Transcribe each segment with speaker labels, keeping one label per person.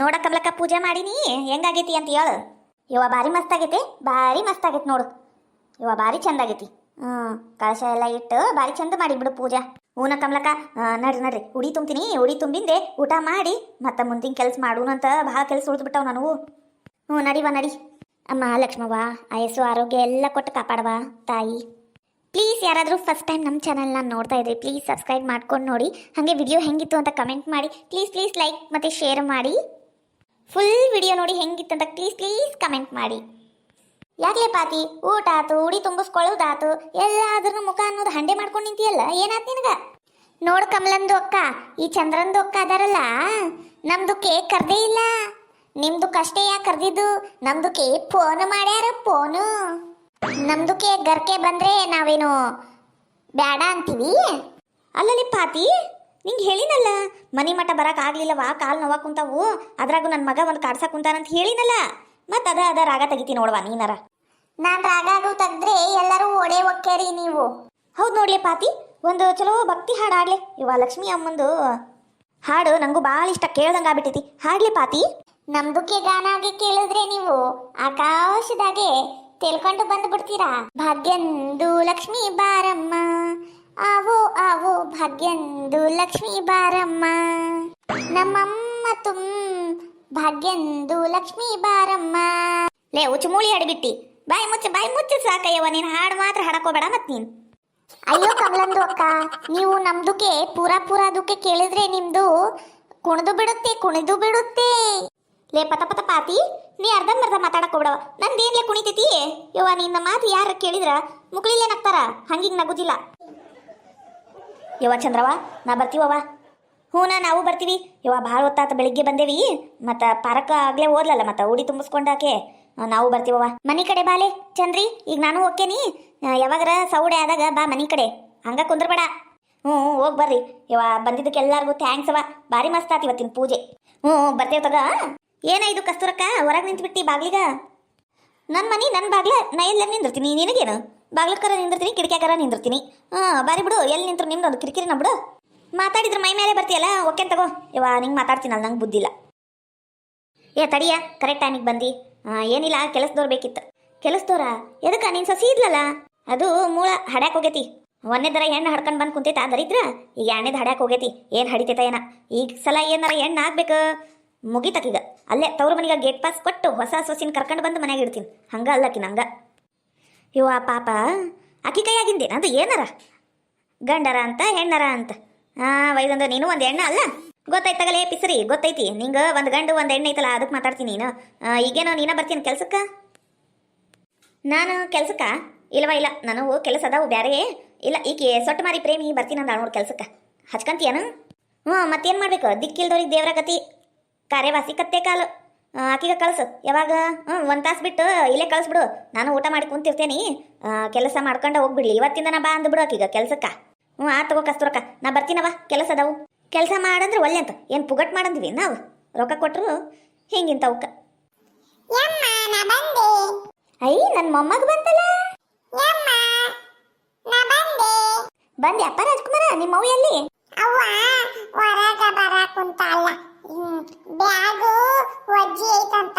Speaker 1: ನೋಡ ಕಮಲಕ್ಕ, ಪೂಜೆ ಮಾಡೀನಿ. ಹೆಂಗಾಗೈತಿ ಅಂತ ಹೇಳು. ಇವ ಭಾರಿ ಮಸ್ತ್ ಆಗೈತಿ ಭಾರಿ ಮಸ್ತ್ ಆಗೈತಿ ನೋಡು. ಇವ ಭಾರಿ ಆಗೈತಿ ಹ್ಞೂ ಕಳಶ ಎಲ್ಲ ಇಟ್ಟು ಭಾರಿ ಚಂದ ಮಾಡಿಬಿಡು ಪೂಜಾ. ಹೂನ ಕಮಲಕ್ಕ ನಡ್ರಿ ನಡ್ರಿ. ಉಡಿ ತುಂಬ್ತೀನಿ. ಉಡಿ ತುಂಬಿಂದೆ ಊಟ ಮಾಡಿ ಮತ್ತೆ ಮುಂದಿನ ಕೆಲಸ ಮಾಡೋಣಂತ ಭಾಳ ಕೆಲಸ ಉಳಿದ್ಬಿಟ್ಟವ್ ನಾನು. ಹ್ಞೂ ನಡಿವ ನಡಿ. ಅಮ್ಮ ಲಕ್ಷ್ಮವ್ವ, ಆಯಸ್ಸು, ಆರೋಗ್ಯ ಎಲ್ಲ ಕೊಟ್ಟು ಕಾಪಾಡವ, ತಾಯಿ. ಪ್ಲೀಸ್ ಯಾರಾದರೂ ಫಸ್ಟ್ ಟೈಮ್ ನಮ್ಮ ಚಾನಲ್ನ ನೋಡ್ತಾ ಇದ್ರಿ ಪ್ಲೀಸ್ ಸಬ್ಸ್ಕ್ರೈಬ್ ಮಾಡ್ಕೊಂಡು ನೋಡಿ. ಹಾಗೆ ವಿಡಿಯೋ ಹೆಂಗಿತ್ತು ಅಂತ ಕಮೆಂಟ್ ಮಾಡಿ. ಪ್ಲೀಸ್ ಪ್ಲೀಸ್ ಲೈಕ್ ಮತ್ತು ಶೇರ್ ಮಾಡಿ. ಫುಲ್ ವಿಡಿಯೋ ನೋಡಿ ಹೆಂಗಿತ್ತು ಅಂತ ಪ್ಲೀಸ್ ಪ್ಲೀಸ್ ಕಮೆಂಟ್ ಮಾಡಿ. ಯಾಕೆ ಪಾತಿ? ಊಟ ಆತು, ಉಡಿ ತುಂಬಿಸ್ಕೊಳ್ಳೋದಾತು ಎಲ್ಲಾದ್ರೂ ಮುಖ ಅನ್ನೋದು ಹಂಡೆ ಮಾಡ್ಕೊಂಡು ನಿಂತಿಯಲ್ಲ, ಏನಾತ್ ನಿನಗ? ನೋಡು ಕಮಲಂದು ಅಕ್ಕ, ಈ ಚಂದ್ರಂದು ಅಕ್ಕ ಅದಾರಲ್ಲ, ನಮ್ದು ಕೇಕ್ ಕರ್ದೇ ಇಲ್ಲ. ನಿಮ್ದು ಕಷ್ಟೇ ಯಾಕೆ ಕರ್ದಿದ್ದು? ನಮ್ದು ಕೇಕ್ ಫೋನ್ ಮಾಡ್ಯಾರ ಫೋನು ನಮ್ದು ಕೇಕ್ ಗರ್ಕೆ ಬಂದ್ರೆ ನಾವೇನು ಬೇಡ ಅಂತೀವಿ? ಅಲ್ಲಲ್ಲಿ ಪಾತಿ ನಿಂಗೆ ಹೇಳಿನಲ್ಲ ಮನಿ ಮಠ ಬರಕ್ ಆಗ್ಲಿಲ್ಲವ ಕಾಲ್ ನೋವಾ ಕುಂತಾವು ಅದ್ರಾಗು ನನ್ನ ಮಗ ಒಂದು ಕಾಡ್ಸಾ ಕುಂತಾನಂತ ಹೇಳಿನಲ್ಲ. ಮತ್ ಅದ ಅದ ರಾಗ ತೆಗಿತಿ ನೋಡವಾ ನೀನರ. ನಾನ್ ರಾಗ ಆಗು ತೆಗ್ದ್ರೆ ಎಲ್ಲರೂ ಓಡೇ ಒಕ್ಕೇರಿ ನೀವು. ಹೌದ್ ನೋಡ್ಲಿ ಪಾತಿ ಒಂದು ಚಲೋ ಭಕ್ತಿ ಹಾಡು ಹಾಡ್ಲಿ. ಇವ ಲಕ್ಷ್ಮಿ ಅಮ್ಮಂದು ಹಾಡು ನಂಗೂ ಭಾಳ ಇಷ್ಟ ಕೇಳ್ದಂಗ ಆಗ್ಬಿಟ್ಟೈತಿ. ಹಾಡ್ಲಿ ಪಾತಿ. ನಮ್ದುಕ್ಕೆ ಆಗಿ ಕೇಳಿದ್ರೆ ನೀವು ಆಕಾಶದಾಗೆ ತಿಳ್ಕೊಂಡು ಬಂದ್ಬಿಡ್ತೀರಾ? ಭಾಗ್ಯಂದು ಲಕ್ಷ್ಮಿ ಬಾರಮ್ಮ ಆವೋ ಆವೋ ಭಾಗ್ಯಂದು ಲಕ್ಷ್ಮಿ ಬಾರಮ್ಮ. ನಮ್ಮಮ್ಮ ತುಂ ಭಾಗ್ಯಂದು ಲಕ್ಷ್ಮಿ ಬಾರಮ್ಮ. ಲೇ ಉಚ್ಚಮೂಳಿ ಹಡಿಬಿಟ್ಟಿ ಬಾಯಿ ಮುಚ್ಚ ಬಾಯಿ ಮುಚ್ಚ ಸಾಕಯ್ಯವ ನೀನು ಹಾಡು ಮಾತ್ರ ಹಾಡಕೋಬೇಡ ಮತ್ ನೀನು. ಅಯ್ಯೋ ಕಮಲಂದು ಅಕ್ಕ ನೀವು ನಮ್ದುಕೆ ಪೂರ ಪೂರ ದುಕ್ಕೆ ಕೇಳಿದ್ರೆ ನಿಮ್ದು ಕುಣಿದು ಬಿಡುತ್ತೆ ಕುಣಿದು ಬಿಡುತ್ತೆ. ಲೇ ಪತ ಪತ ಪಾತಿ ನೀ ಅರ್ಧಂಬರ್ಧ ಮಾತಾಡಕ್ಕೆ ಬಿಡವ ನಂದೇನ್ಲೆ ಕುಣಿತೈತಿ ಯವ್ವ ನಿನ್ನ ಮಾತು ಯಾರು ಕೇಳಿದ್ರ? ಮುಕ್ಳಿಲೇ ನಗ್ತಾರ ಹಂಗಿಂಗ್ ನಗುದಿಲ್ಲ. ಯವ್ವ ಚಂದ್ರವ್ವ, ನಾ ಬರ್ತೀವವ್ವ ಹ್ಞೂ ನಾ ನಾವು ಬರ್ತೀವಿ. ಯವ್ವ, ಭಾಳ ಹೊತ್ತಾತ ಬೆಳಿಗ್ಗೆ ಬಂದೇವಿ. ಮತ್ತು ಪಾರಕ್ಕ ಆಗ್ಲೇ ಓದ್ಲಲ್ಲ, ಮತ್ತು ಉಡಿ ತುಂಬಿಸ್ಕೊಂಡಾಕೆ ನಾವು ಬರ್ತೀವವ್ವ ಮನೆ ಕಡೆ ಬಾಲೆ ಚಂದ್ರಿ. ಈಗ ನಾನು ಓಕೆನಿ ಯಾವಾಗರ ಸೌಡೆ ಆದಾಗ ಬಾ ಮನೆ ಕಡೆ. ಹಂಗ ಕುಂದ್ರಬೇಡ. ಹ್ಞೂ ಹೋಗಿ ಬರ್ರಿ. ಯವ್ವ, ಬಂದಿದ್ದಕ್ಕೆ ಎಲ್ಲರಿಗೂ ಥ್ಯಾಂಕ್ಸ್ ಅವ ಭಾರಿ ಮಸ್ತ್ ಆತ ಇವತ್ತಿನ ಪೂಜೆ. ಹ್ಞೂ ಬರ್ತೇವೆ ತಗ. ಏನಾಯ್ತು ಕಸ್ತೂರಕ್ಕ? ಹೊರಗೆ ನಿಂತ್ಬಿಟ್ಟು ಬಾಗ್ಲಿಗ? ನನ್ನ ಮನೆ ನನ್ನ ಬಾಗ್ಲ, ನಾ ಎಲ್ಲ ನಿಂದಿರ್ತೀನಿ? ನಿನಗೇನು? ಬಾಗ್ಲಕ್ಕರ ನಿಂದಿರ್ತೀನಿ ಕಿಟಕಿಯಾಕರ ನಿಂದಿರ್ತೀನಿ. ಹಾಂ ಬಾರಿ ಬಿಡು, ಎಲ್ಲಿ ನಿಂತರು ನಿಮ್ದು ಒಂದು ಕಿರಿಕಿರಿ ನಾ ಬಿಡು. ಮಾತಾಡಿದ್ರೆ ಮೈ ಮೇಲೆ ಬರ್ತೀಯಲ್ಲ ಓಕೆ ತಗೋ. ಇವ ನಿಂಗೆ ಮಾತಾಡ್ತೀನಲ್ಲ ನಂಗೆ ಬುದ್ಧಿಲ್ಲ ಏ, ತಡಿಯ ಕರೆಕ್ಟ್ ಟೈಮಿಗೆ ಬಂದು. ಏನಿಲ್ಲ ಕೆಲಸದವ್ರು ಬೇಕಿತ್ತು. ಕೆಲಸದವ್ರ ಎದಕ್ಕ, ನೀನು ಸಸಿ ಇದ್ಲಲ್ಲ? ಅದು ಮೂಳ ಹಡ್ಯಾಕ್ ಹೋಗೈತಿ. ಒಂದೇ ದರ ಹೆಣ್ಣು ಹಡ್ಕೊಂಡು ಬಂದು ಕುಂತೈತ, ದರಿದ್ರ? ಈಗ ಎರಡನೇದು ಹಡ್ಯಾಕ್ ಹೋಗೈತಿ, ಏನು ಹಡಿತೈತ ಏನ? ಈಗ ಸಲ ಏನಾರ ಹೆಣ್ಣು ಆಗ್ಬೇಕು. ಮುಗಿತಕೀಗ ಅಲ್ಲೇ ತವ್ರ ಮನೆಗೆ ಗೇಟ್ ಪಾಸ್ ಕೊಟ್ಟು ಹೊಸ ಸೊಸಿನ ಕರ್ಕೊಂಡು ಬಂದು ಮನೆಗೆ ಇಡ್ತೀನಿ. ಹಂಗ ಅಲ್ಲಕಿ ನಂಗ. ಇವ ಪಾಪ. ಅಕ್ಕಿ ಕೈಯಾಗಿಂದೆ ಅದು ಏನಾರ? ಗಂಡರ ಅಂತ, ಹೆಣ್ಣರ ಅಂತ. ಹಾ ವೈದಂದು ನೀನು ಒಂದು ಹೆಣ್ಣ ಅಲ್ಲ? ಗೊತ್ತಾಯ್ತಗಲೇ ಪಿಸರಿ, ಗೊತ್ತೈತಿ. ನಿಂಗೆ ಒಂದು ಗಂಡು, ಒಂದು ಹೆಣ್ಣು ಐತಲ್ಲ ಅದಕ್ಕೆ ಮಾತಾಡ್ತೀನಿ ನೀನು. ಈಗೇನು ನೀನ ಬರ್ತೀನಿ ಕೆಲ್ಸಕ್ಕೆ? ನಾನು ಕೆಲ್ಸಕ್ಕ? ಇಲ್ಲವ, ಇಲ್ಲ. ನಾನು ಕೆಲಸ ಅದಾವು ಬ್ಯಾರೆ. ಇಲ್ಲ, ಈಕೆ ಸೊಟ್ಟು ಮಾರಿ ಪ್ರೇಮಿ ಬರ್ತೀನಿ ಅಂದ ನೋಡು ಕೆಲ್ಸಕ್ಕೆ. ಹಚ್ಕಂತೀಯನು? ಹ್ಞೂ ಮತ್ತೇನು ಮಾಡ್ಬೇಕು? ದಿಕ್ಕಿಲ್ದವ್ರಿಗೆ ದೇವರ ಕತಿ ಕಾರ್ಯವಾಸಿ ಕತ್ತೆ ಕಾಲು. ಆಕಿಗೆ ಕಳ್ಸು. ಯಾವಾಗ? ಹ್ಞೂ ಒಂದು ತಾಸು ಬಿಟ್ಟು ಇಲ್ಲೇ ಕಳಿಸ್ಬಿಡು ನಾನು ಊಟ ಮಾಡಿ ಕುಂತಿರ್ತೇನೆ. ಕೆಲಸ ಮಾಡ್ಕೊಂಡು ಹೋಗ್ಬಿಡ್ಲಿ. ಇವತ್ತಿಂದ ನಾ ಬಾ ಅಂದ್ಬಿಡು ಆಕೀಗ ಕೆಲಸಕ್ಕ. ಹ್ಞೂ ಆ ತಗೋ ಕಸ್ತೂರಕ್ಕ ನಾ ಬರ್ತೀನವ ಕೆಲಸ ಅದಾವು. ಕೆಲಸ ಮಾಡಂದ್ರೆ ಒಳ್ಳೆ ಅಂತ. ಏನು ಪುಗಟ್ ಮಾಡಂದ್ವಿ ನಾವು? ರೊಕ್ಕ ಕೊಟ್ಟರು ಹಿಂಗಿಂತವಕ್ಕ.
Speaker 2: ಯಮ್ಮ
Speaker 1: ಅಯ್ಯ ನನ್ನ ಮೊಮ್ಮಗ ಬಂತಲ್ಲ?
Speaker 2: ಬಂದೆ.
Speaker 1: ಅಪ್ಪ ರಾಜ್ಕುಮಾರ ನಿಮ್ಮ ಅವ್ವ ಎಲ್ಲಿ?
Speaker 2: ಅವ್ವ ಹೊರಗ ಬರ ಬ್ಯಾಗು ಒಜ್ಜಿ ಐತಂತ?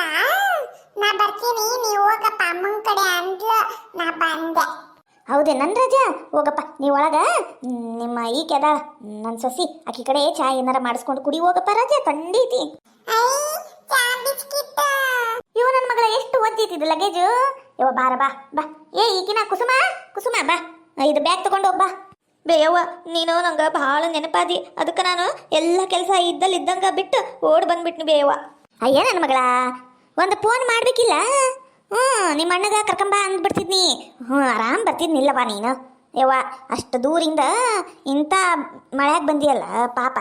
Speaker 2: ನಾ ಬರ್ತೀನಿ ನೀ ಹೋಗಪ್ಪ ಅಮ್ಮನ ಕಡೆ ಅಂದ್ಲ ನಾ ಬಂದೆ.
Speaker 1: ಹೌದೇ ನನ್ನ ರಜಾ ಹೋಗಪ್ಪ ನೀವು ಒಳಗ? ನಿಮ್ಮ ಈಕೆ ಅದ ನನ್ನ ಸೊಸಿ ಆಕಿ ಕಡೆ ಚಾ ಏನಾರ ಮಾಡಿಸ್ಕೊಂಡು ಕುಡಿ ಹೋಗಪ್ಪ ರಜಾ
Speaker 2: ಖಂಡೀತಿ
Speaker 1: ಇವ ನನ್ನ ಮಗಳ ಎಷ್ಟು ಒದ್ದಿತ್ತಿದ್ದು ಲಗೇಜು ಇವ ಬಾರ ಬಾ ಬಾ. ಏ ಈಗಿನ ಕುಸುಮ ಕುಸುಮ ಬಾ. ಇದು ಬ್ಯಾಗ್ ತಗೊಂಡು ಹೋಗ್ ಬಾ. ಬೇಯವ್ವ, ನೀನು ನಂಗೆ ಭಾಳ ನೆನಪಾದಿ. ಅದಕ್ಕೆ ನಾನು ಎಲ್ಲ ಕೆಲಸ ಇದ್ದಲ್ಲಿ ಇದ್ದಂಗ ಬಿಟ್ಟು ಓಡ್ ಬಂದ್ಬಿಟ್ನಿ ಬೇಯವ್ವ. ಅಯ್ಯ ನನ್ನ ಮಗಳ, ಒಂದು ಫೋನ್ ಮಾಡಬೇಕಿಲ್ಲ? ಹ್ಞೂ ನಿಮ್ಮ ಅಣ್ಣಗ ಕರ್ಕೊಂಬ ಅಂದ್ಬಿಡ್ತಿದ್ನಿ. ಹ್ಞೂ ಆರಾಮ್ ಬರ್ತಿದ್ನಿಲ್ಲವ ನೀನು. ಯವ್ವ, ಅಷ್ಟು ದೂರಿಂದ ಇಂಥ ಮಳೆಯಾಗ ಬಂದಿಯಲ್ಲ ಪಾಪ.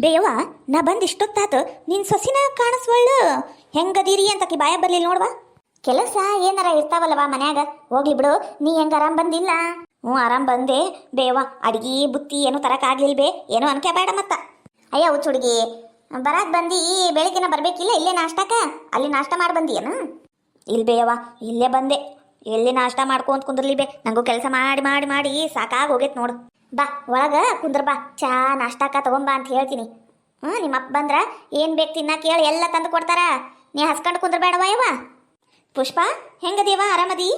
Speaker 1: ಬೇಯವ್ವ, ನಾ ಬಂದು ಇಷ್ಟೊತ್ತಾತು ನಿನ್ ಸೊಸಿನ ಕಾಣಿಸ್ವಳ್ಳು ಹೆಂಗದೀರಿ ಅಂತ ಆಕಿ ಬಾಯ ಬರಲಿಲ್ಲ ನೋಡ್ವಾ? ಕೆಲಸ ಏನಾರ ಇರ್ತಾವಲ್ಲವಾ ಮನ್ಯಾಗ? ಹೋಗ್ಲಿ ಬಿಡು, ನೀ ಹೆಂಗ ಆರಾಮ್ ಬಂದಿಲ್ಲ? ಹ್ಞೂ, ಆರಾಮ್ ಬಂದೆ. ಬೇವ ಅಡ್ಗಿ, ಬುತ್ತಿ ಏನು ತರಕಾಗ್ಲಿಲ್ ಬೇ. ಏನೋ ಅನ್ಕೆ ಬೇಡ ಮತ್ತ. ಅಯ್ಯ, ಹುಚ್ಚ ಹುಡುಗಿ. ಬರಾಕ್ ಬಂದಿ, ಬೆಳಿಗ್ಗೆನ ಬರ್ಬೇಕಿಲ್ಲ? ಇಲ್ಲೇ ನಾಷ್ಟಕ್ಕ? ಅಲ್ಲಿ ನಾಷ್ಟ ಮಾಡಿ ಬಂದಿಯೇನು? ಇಲ್ ಬೇಯವ್ವ ಇಲ್ಲೇ ಬಂದೆ. ಎಲ್ಲಿ ನಾಷ್ಟ ಮಾಡ್ಕೊಂತ ಕುಂದ್ರಲಿ ಬೇ. ನಂಗೂ ಕೆಲಸ ಮಾಡಿ ಮಾಡಿ ಮಾಡಿ ಸಾಕಾಗಿ ಹೋಗೈತ್ ನೋಡು. ಬಾ, ಒಳಗ ಕುಂದ್ರ ಬಾ. ಚಾ ನಾಷ್ಟಾಕ ತಗೊಂಬಾ ಅಂತ ಹೇಳ್ತೀನಿ. ಹ್ಞೂ ನಿಮ್ಮ ಅಪ್ಪ ಬಂದ್ರ ಏನು ಬೇಕು ತಿನ್ನಕ್ಕೆ ಹೇಳಿ ಎಲ್ಲ ತಂದು ಕೊಡ್ತಾರ. ನೀ ಹಸ್ಕೊಂಡು ಕುಂದ್ರಬೇಡವ ಯವ್ವ? ಪುಷ್ಪ, ಹೆಂಗದೀವ ಆರಾಮದಿ?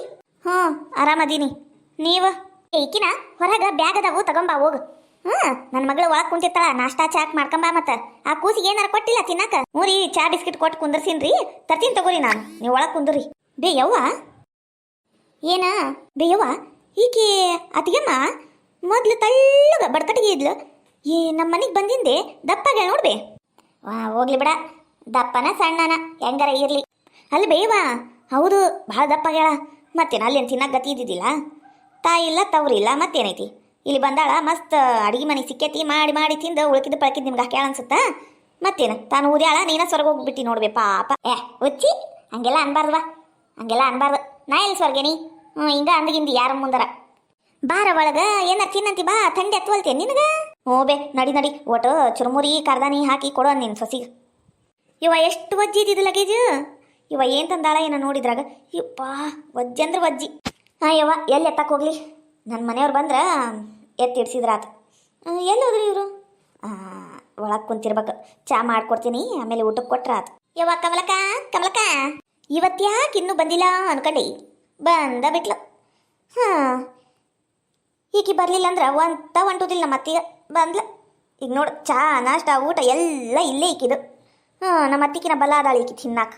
Speaker 1: ಹ್ಞೂ, ಆರಾಮದೀನಿ. ನೀವು? ಈಕಿನ ಹೊರಗೆ ಬ್ಯಾಗ್ ಅದಾವು ತಗೊಂಬಾ, ಹೋಗು. ಹ್ಞೂ ನನ್ನ ಮಗಳು ಒಳಗೆ ಕುಂತಿರ್ತಾಳ, ನಾಷ್ಟಾ ಚಾಕ್ ಮಾಡ್ಕೊಂಬಾ ಮತ್ತೆ. ಆ ಕೂಸಿಗೆ ಏನಾರ ಕೊಟ್ಟಿಲ್ಲ ತಿನ್ನಕ? ಮೂರಿ ಚಾ ಬಿಸ್ಕಿಟ್ ಕೊಟ್ಟು ಕುಂದರ್ಸಿನ್ರಿ, ತರ್ತೀನಿ ತಗೋರಿ ನಾನು. ನೀವು ಒಳಗೆ ಕುಂದ್ರಿ. ಬೇಯವ್ವ ಏನ? ಬೇಯವ್ವ ಈಕೆ ಅತಿಗೆಮ್ಮ ಮೊದ್ಲು ತಳ್ಳಗ ಬಡ್ಕಟ್ಟಿಗೆ ಇದ್ಲು. ಈ ನಮ್ಮ ಮನೆಗೆ ಬಂದಿಂದೆ ದಪ್ಪಗೆ ನೋಡ್ಬೇ ವಾ, ಹೋಗ್ಲಿ ಬಿಡ. ದಪ್ಪನ ಸಣ್ಣನ, ಹೆಂಗಾರ ಇರ್ಲಿ. ಅಲ್ಲಿ ಬೇವಾ ಹೌದು ಭಾಳ ದಪ್ಪ ಹೇಳ. ಮತ್ತೇನು ಅಲ್ಲೇನು ತಿನ್ನಕ್ಕೆ ಗತಿ ಇದ್ದಿದ್ದಿಲ್ಲ? ತಾಯಿ ಇಲ್ಲ ತವ್ರಿಲ್ಲ ಮತ್ತೇನೈತಿ? ಇಲ್ಲಿ ಬಂದಾಳ, ಮಸ್ತ್ ಅಡಿಗೆ ಮನೆ ಸಿಕ್ಕೈತಿ, ಮಾಡಿ ಮಾಡಿ ತಿಂದು ಉಳ್ಕಿದ್ದು ಪಳಕಿದ್ದು ನಿಮ್ಗೆ ಹಾಕ್ಯಾಳ ಅನ್ಸುತ್ತಾ? ಮತ್ತೇನು? ತಾನು ಊದ್ಯಾಳ, ನೀನ ಸ್ವರ್ಗ ಹೋಗ್ಬಿಟ್ಟು ನೋಡ್ಬೇ ಪಾಪ. ಏ ಉಚ್ಚಿ ಹಂಗೆಲ್ಲ ಅನ್ಬಾರ್ದವಾ? ಹಂಗೆಲ್ಲ ಅನ್ಬಾರ್ದು. ನಾ ಎಲ್ಲಿ ಸ್ವರ್ಗೇನಿ ಹ್ಞೂ ಹಿಂಗ ಅಂದಗಿಂದು ಯಾರ ಮುಂದರ? ಬಾರ ಒಳಗ ಏನಾರ ತಿನ್ನಂತಿ ಬಾ, ಥಂಡಿ ಹತ್ತುವಲ್ತೇ ನಿನಗ? ಹ್ಞೂ ಬೇ, ನಡಿ ನಡಿ, ಒಟ್ಟು ಚುರುಮುರಿ, ಕರ್ದಾನಿ ಹಾಕಿ ಕೊಡು ನಿನ್ನ ಸೊಸಿಗೆ. ಇವ ಎಷ್ಟು ಒಜ್ಜಿದ್ದಿದ್ದು ಲಗೇಜ್? ಇವ ಏನು ತಂದಾಳ ಏನೋ ನೋಡಿದ್ರಾಗ? ಯಪ್ಪ, ವಜ್ಜಿ ಅಂದ್ರೆ ವಜ್ಜಿ. ಹಾಂ ಯವ್ವ, ಎಲ್ಲಿ ಎತ್ತಕ್ಕೆ ಹೋಗ್ಲಿ? ನನ್ನ ಮನೆಯವ್ರು ಬಂದ್ರೆ ಎತ್ತಿ ಇಡ್ಸಿದ್ರಾತ ಎಲ್ಲಿ ಹೋದ್ರಿ ಇವರು? ಒಳಗೆ ಕುಂತಿರ್ಬೇಕು. ಚಾ ಮಾಡ್ಕೊಡ್ತೀನಿ, ಆಮೇಲೆ ಊಟಕ್ಕೆ ಕೊಟ್ರ ಆತು ಕಮಲಕ ಕಮಲಕ ಇವತ್ತು ಇವತ್ತ್ಯಾಕೆ ಇನ್ನೂ ಬಂದಿಲ್ಲ ಅನ್ಕಂಡಿ. ಬಂದ ಬಿಟ್ಲು. ಹಾಂ. ಈಗ ಬರಲಿಲ್ಲ ಅಂದ್ರೆ ಒಂತ ಹೊಂಟುದಿಲ್ಲ ನಮ್ಮ ಅತ್ತಿಗೆ. ಬಂದ್ಲ. ಈಗ ನೋಡು, ಚಾ, ನಾಷ್ಟ, ಊಟ ಎಲ್ಲ ಇಲ್ಲೇ ಈಕಿದು. ಹಾಂ, ನಮ್ಮ ಅತ್ತಿಕಿನ ಬಲ ಅದಾಳ ಈಕಿ ತಿನ್ನಾಕ.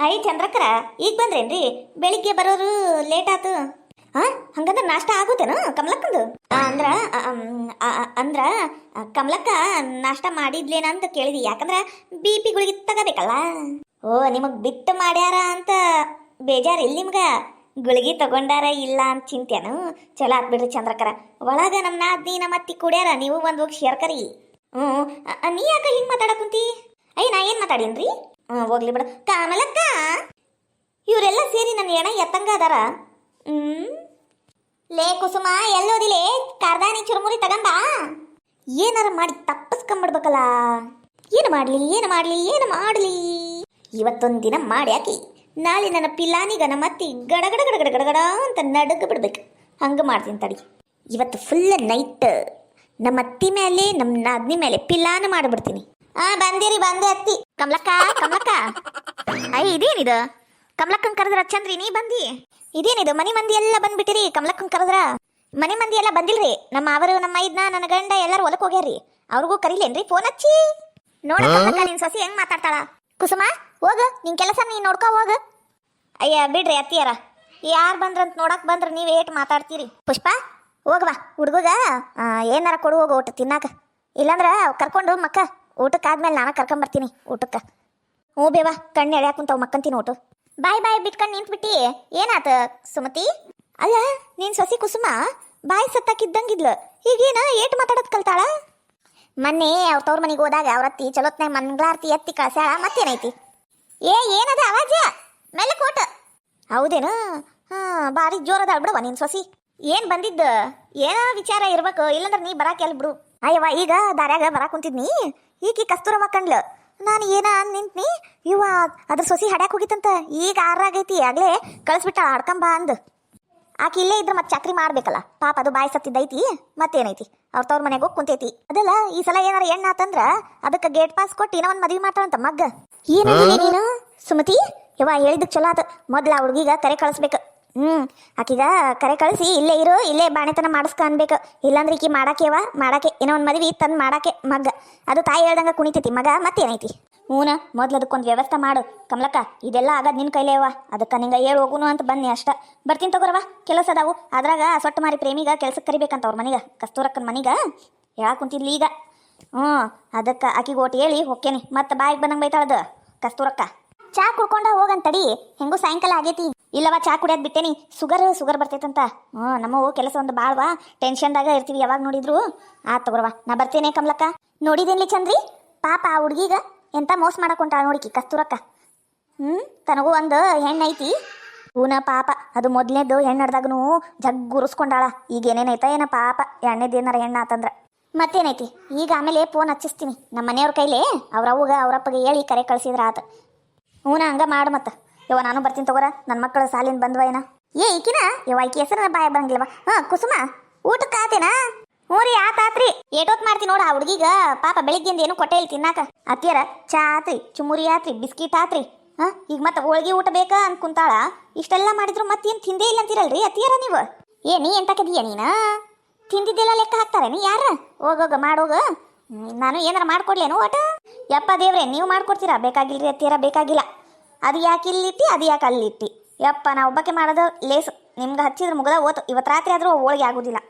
Speaker 1: ಐ ಚಂದ್ರಕರ, ಈಗ ಬಂದ್ರೇನ್ರಿ? ಬೆಳಿಗ್ಗೆ ಬರೋರು ಲೇಟ್ ಆತು. ಹಾಂ ಹಂಗಂದ್ರೆ ನಾಷ್ಟ ಆಗುತ್ತೇನು ಕಮಲಕ್ಕಂದು? ಅಂದ್ರ ಅಂದ್ರ ಕಮಲಕ್ಕ ನಾಷ್ಟ ಮಾಡಿದ್ಲೇನ ಅಂತ ಕೇಳಿದಿ. ಯಾಕಂದ್ರ ಬಿ ಪಿ ಗುಳಿಗೆ ತಗೋಬೇಕಲ್ಲ. ಓ, ನಿಮಗ್ ಬಿಟ್ಟು ಮಾಡ್ಯಾರ ಅಂತ ಬೇಜಾರ್ ಇಲ್ಲಿ ನಿಮ್ಗ? ಗುಳಿಗೆ ತಗೊಂಡಾರ ಇಲ್ಲ ಅಂತ ಚಿಂತೆನು ಚಲೋ ಆತ್ ಬಿಡ್ರಿ ಚಂದ್ರಕರ. ಒಳಗ ನಮ್ಮ ನಾದ್ನಿ ನಮ್ಮ ಅತ್ತಿ ಕುಡ್ಯಾರ, ನೀವು ಒಂದ್ ಹೋಗಿ ಶೇರ್ ಕರಿ ಹ್ಞೂ ನೀ ಯಾಕ ಹಿಂಗೆ ಮಾತಾಡಕುಂತಿ? ಅಯ್ಯ, ನಾ ಏನ್ ಮಾತಾಡೀನ್ರಿ? ಹ್ಞೂ ಹೋಗ್ಲಿ ಬಿಡ. ಕಾಮಲಕ್ಕ! ಇವರೆಲ್ಲ ಸೇರಿ ನನ್ನ ಎಣ ಎತ್ತಂಗ ಅದಾರ. ಹ್ಮ್? ಲೇ ಕುಸುಮ ಎಲ್ಲೋದಿಲೆ ಕಾರ್ದಾನಿ ಚುರುಮುರಿ ತಗಂಬ. ಏನಾರ ಮಾಡಿ ತಪ್ಪಿಸ್ಕೊಂಬಿಡ್ಬೇಕಲ್ಲ. ಏನು ಮಾಡ್ಲಿ ಏನು ಮಾಡ್ಲಿ ಏನು ಮಾಡ್ಲಿ? ಇವತ್ತೊಂದು ದಿನ ಮಾಡ್ಯಾಕಿ ನಾಳೆ ನನ್ನ ಪಿಲಾನಿಗ ನಮ್ಮ ಅತ್ತಿ ಗಡಗಡ ಗಡಗಡ ಗಡಗಡ ಅಂತ ನಡುಗ ಬಿಡ್ಬೇಕು. ಹಂಗೆ ಮಾಡ್ತೀನಿ ತಡಿ. ಇವತ್ತು ಫುಲ್ ನೈಟ್ ನಮ್ಮ ಅತ್ತಿ ಮೇಲೆ ನಮ್ಮ ನಾದ್ನಿ ಮೇಲೆ ಪಿಲಾನ ಮಾಡಿಬಿಡ್ತೀನಿ. ಆ, ಬಂದಿರಿ, ಬಂದೆ ಅತ್ತಿ. ಕಮಲಕ್ಕ ಕಮಲಕ್ಕ. ಐ ಇದೇನಿದು? ಕಮಲಕ್ಕನ್ ಕರೆದ್ರ ಚಂದ್ರಿ ನೀ ಬಂದಿ? ಇದೇನಿದು? ಮನೆ ಮಂದಿ ಎಲ್ಲ ಬಂದ್ಬಿಟ್ಟಿರಿ ಕಮಲಕ್ಕನ್ ಕರೆದ್ರ? ಮನೆ ಮಂದಿ ಎಲ್ಲ ಬಂದಿಲ್ರಿ? ನಮ್ಮ ಅವರು ನಮ್ಮ ಐದ್ನ ನನ್ನ ಗಂಡ ಎಲ್ಲರೂ ಹೊಲಕ್ ಹೋಗ್ಯಾರ್ರಿ. ಅವ್ರಿಗೂ ಕರಿಲೇನ್ರಿ ಫೋನ್ ಹಚ್ಚಿ? ನೋಡ ನಿನ್ ಸೊಸಿ ಹೆಂಗ್ ಮಾತಾಡ್ತಾಳ? ಕುಸುಮ ಹೋಗ ನಿನ್ ಕೆಲಸ ನೀ ನೋಡ್ಕೋ ಹೋಗ. ಅಯ್ಯ ಬಿಡ್ರಿ ಅತ್ತಿಯರ. ಯಾರು ಬಂದ್ರಂತ ನೋಡಕ್ ಬಂದ್ರ ನೀವ್ ಏಟ್ ಮಾತಾಡ್ತೀರಿ. ಪುಷ್ಪ ಹೋಗವಾ ಹುಡುಗಗ. ಏನಾರ ಕೊಡು ಹೋಗು ಒಟ್ಟು ತಿನ್ನಾಕ. ಇಲ್ಲಾಂದ್ರ ಕರ್ಕೊಂಡು ಮಕ್ಕ. ಊಟಕ್ಕಾದ್ಮೇಲೆ ನಾನು ಕರ್ಕೊಂಬರ್ತೀನಿ ಊಟಕ್ಕೆ. ಹ್ಞೂ ಬೇವಾ, ಕಣ್ಣು ಎಳ್ಯಾಕ ಕುಂತಾವ್ ಮಕ್ಕಂತೀನಿ ಊಟ. ಬಾಯ್ ಬಾಯ್ ಬಿಟ್ಕೊಂಡು ನಿಂತ್ಬಿಟ್ಟಿ. ಏನಾತ ಸುಮತಿ? ಅಲ್ಲ, ನೀನ್ ಸೊಸಿ ಕುಸುಮ ಬಾಯ್ ಸತ್ತಾಕಿದ್ದಂಗಿದ್ಲು. ಈಗೇನ ಏಟ್ ಮಾತಾಡೋದು ಕಲ್ತಾಳ? ಮೊನ್ನೆ ಅವ್ರ ತವ್ರ ಮನೆಗೆ ಹೋದಾಗ ಅವ್ರ ಅತ್ತಿ ಚಲೋತ್ನಾಗ ಮಂಗಳಾರತಿ ಎತ್ತಿ ಕಳ್ಸ್ಯಾಳ, ಮತ್ತೇನೈತಿ? ಏ, ಏನದ ಅವಾಜ ಮೇಲೆ ಕೋಟ. ಹೌದೇನು? ಹಾ, ಭಾರಿ ಜೋರದ ಬಿಡವ ನೀನ್ ಸೊಸಿ. ಏನ್ ಬಂದಿದ್ದ? ಏನೋ ವಿಚಾರ ಇರ್ಬೇಕು? ಇಲ್ಲಂದ್ರೆ ನೀ ಬರಾಕೆ ಅಲ್ಲಿ ಬಿಡು. ಅಯ್ಯವ್ವ ಈಗ ದಾರ್ಯಾಗ ಬರ ಕುಂತಿದ್ನಿ. ಈಕಿ ಕಸ್ತೂರಮ್ಮ ಕಂಡ್ಲ ನಾನು ಏನ ಅಂದ್ ನಿಂತ್ನಿ? ಇವ ಅದ್ರ ಸೊಸಿ ಹಡ್ಯಾಕ್ ಹೋಗಿತ್ತಂತ. ಈಗ ಆರಾಗೈತಿ ಆಗ್ಲೇ ಕಳಿಸ್ಬಿಟ್ಟ ಆಡ್ಕಂಬ ಅಂದ್. ಆಕಿ ಇಲ್ಲೇ ಇದ್ರ ಮತ್ತೆ ಚಾಕ್ರಿ ಮಾಡ್ಬೇಕಲ್ಲ. ಪಾಪ ಅದು ಬಾಯಿ ಸತ್ತಿದ್ದೈತಿ ಮತ್ತೇನೈತಿ? ಅವ್ರ ತವ್ರ ಮನೆಗೆ ಹೋಗಿ ಕುಂತೈತಿ. ಅದಲ್ಲ ಈ ಸಲ ಏನಾರ ಎಣ್ಣ ಆತಂದ್ರ ಅದಕ್ಕೆ ಗೇಟ್ ಪಾಸ್ ಕೊಟ್ಟು ಏನೋ ಒಂದು ಮದ್ವಿ ಮಾಡ್ತಾಳಂತ ಮಗ್ಗ. ಏನು ನೀನು? ಸುಮತಿ ಯವ್ವ ಹೇಳಿದ್ದಕ್ಕೆ ಚಲೋ ಆತ. ಮೊದ್ಲ ಹುಡ್ಗಿಗ ಕರೆ ಕಳಿಸ್ಬೇಕು. ಹ್ಮ್, ಆಕಿಗ ಕರೆ ಕಳಿಸಿ, ಇಲ್ಲೇ ಇರೋ, ಇಲ್ಲೇ ಬಾಣೆತನ ಮಾಡಿಸ್ಕ ಅನ್ಬೇಕು. ಇಲ್ಲಾಂದ್ರೆ ಈಕಿ ಮಾಡಾಕೆವ ಮಾಡಾಕೆ, ಏನೋ ಒಂದು ಮದ್ವಿ ತಂದು ಮಾಡಾಕೆ ಮಗ ಅದು ತಾಯಿ ಹೇಳ್ದಂಗೆ ಕುಣಿತೈತಿ, ಮಗ ಮತ್ತೇನೈತಿ? ಹ್ಞೂನ ಮೊದ್ಲು ಅದಕ್ಕೊಂದು ವ್ಯವಸ್ಥೆ ಮಾಡು. ಕಮಲಕ್ಕ, ಇದೆಲ್ಲ ಆಗದ್ ನಿನ್ ಕೈಲೇ ಅವ ಅದಕ್ಕೆ ನಿಂಗೆ ಹೇಳಿ ಹೋಗುನು ಅಂತ ಬನ್ನಿ ಅಷ್ಟ. ಬರ್ತೀನಿ ತಗೋರವ ಕೆಲಸ ಅದಾವು. ಅದ್ರಾಗ ಸೊಟ್ಟ ಮಾರಿ ಪ್ರೇಮಿಗ ಕೆಲ್ಸಕ್ಕೆ ಕರಿಬೇಕಂತ ಅವ್ರ ಮನಿಗ, ಕಸ್ತೂರಕ್ಕನ ಮನಿಗ. ಹೇಳಕ್ ಕುಂತಿದ್ಲಿ ಈಗ. ಹ್ಞೂ ಅದಕ್ಕೆ ಆಕಿಗೆ ಓಟ್ ಹೇಳಿ ಹೊಕ್ಕೇನಿ. ಮತ್ತೆ ಬಾಯಿಗೆ ಬಂದಂಗೆ ಬೈತಾಳದ, ಕಸ್ತೂರಕ್ಕ. ಚಾ ಕುಡ್ಕೊಂಡ ಹೋಗಂತಡಿ ಹೆಂಗೂ ಸಾಯಂಕಾಲ ಆಗೈತಿ. ಇಲ್ಲವ ಚಾ ಕುಡಿಯೋದ್ ಬಿಟ್ಟೇನಿ. Sugar sugar ಬರ್ತೈತಂತ. ಹ್ಞೂ ನಮ್ಮವು ಕೆಲಸ ಒಂದು ಬಾಳ್ವಾ. ಟೆನ್ಷನ್ದಾಗ ಇರ್ತೀವಿ ಯಾವಾಗ ನೋಡಿದ್ರು. ಆ, ತಗೋರವ. ನಾ ಬರ್ತೇನೆ ಕಮಲಕ್ಕ. ನೋಡಿದೇನ್ಲಿ ಚಂದ್ರಿ? ಪಾಪ ಆ ಹುಡ್ಗಿಗ ಎಂತ ಮೋಸ ಮಾಡಕ್ ಹೊಂಟಾಳ ನೋಡಿಕಿ ಕಸ್ತೂರಕ್ಕ. ಹ್ಮ್, ತನಗೂ ಒಂದು ಹೆಣ್ಣೈತಿ ಊನ ಪಾಪ, ಅದು ಮೊದ್ಲೇದು ಹೆಣ್ಣು ಜಗ್ ಗುರುಸ್ಕೊಂಡಾಳ ಈಗ ಏನೇನೈತ ಏನ ಪಾಪ. ಎಣ್ಣೆದೇನಾರ ಹೆಣ್ಣು ಆತಂದ್ರ. ಮತ್ತೇನೈತಿ? ಈಗ ಆಮೇಲೆ ಫೋನ್ ಹಚ್ಚಿಸ್ತೀನಿ. ನಮ್ಮ ಮನೆಯವ್ರ ಕೈಲೇ ಅವ್ರ ಅವ್ವಗ ಅವ್ರಪ್ಪಗೆ ಹೇಳಿ ಕರೆ ಕಳ್ಸಿದ್ರ ಆತ. ಹೂನ ಹಂಗ ಮಾಡು ಮತ್ತ. ಯವ್ವ, ನಾನು ಬರ್ತೀನಿ ತಗೋರ. ನನ್ನ ಮಕ್ಕಳು ಸಾಲಿನ ಬಂದ್ವ ಏನ? ಏ, ಈಕಿನ? ಯವ್ವ, ಈಕಿ ಹೆಸರು ಬಾಯ ಬರಂಗಿಲ್ವ ಹಾ, ಕುಸುಮ ಊಟಕ್ಕೆ ಆತೇನಾ? ಹ್ಞೂ ರೀ ಆತಾತ್ರಿ ಏಟೋತ್ ಮಾಡ್ತೀನಿ ನೋಡ ಆ ಹುಡುಗಿಗ. ಪಾಪ ಬೆಳಿಗ್ಗೆಯಿಂದ ಏನು ಕೊಟ್ಟೆ ಇಲ್ಲ ತಿನ್ನಾಕ. ಅತ್ತಿಯರ, ಚಾ ಆತ್ರಿ ಚುಮುರಿ ಆತ್ರಿ, ಬಿಸ್ಕಿಟ್ ಆತ್ರಿ. ಹಾ, ಈಗ ಮತ್ತೆ ಹೋಳ್ಗಿ ಊಟ ಬೇಕಾ ಅಂತ ಕುಂತಾಳ. ಇಷ್ಟೆಲ್ಲ ಮಾಡಿದ್ರು ಮತ್ತೇನು ತಿಂದೇ ಇಲ್ಲ ಅಂತೀರಲ್ರಿ ಅತ್ತಿಯರ ನೀವು? ಏ, ನೀ ಎಂತಕದೀಯ ನೀನ? ತಿಂದಿದ್ದೆಲ್ಲ ಲೆಕ್ಕ ಹಾಕ್ತಾರೆ ನೀ ಯಾರ ಹೋಗೋಗ ಮಾಡೋಗ ನಾನು ಏನಾರ ಮಾಡ್ಕೊಡ್ಲೇನು ಒಟ? ಯಪ್ಪ ದೇವ್ರೆ, ನೀವು ಮಾಡ್ಕೊಡ್ತೀರಾ? ಬೇಕಾಗಿಲ್ರಿ ಅತ್ತಿಯರ ಬೇಕಾಗಿಲ್ಲ. ಅದು ಯಾಕೆ ಇಲ್ಲಿಟ್ಟಿ ಅದು ಯಾಕೆ ಅಲ್ಲಿಟ್ಟಿ ಯಪ್ಪ, ನಾ ಒಬ್ಬಕ್ಕೆ ಮಾಡೋದು ಲೇಸು. ನಿಮ್ಗೆ ಹಚ್ಚಿದ್ರೆ ಮುಗ್ದ ಓತು ಇವತ್ತು ರಾತ್ರಿ ಆದರೂ ಹೋಳಿಗೆ ಆಗೋದಿಲ್ಲ.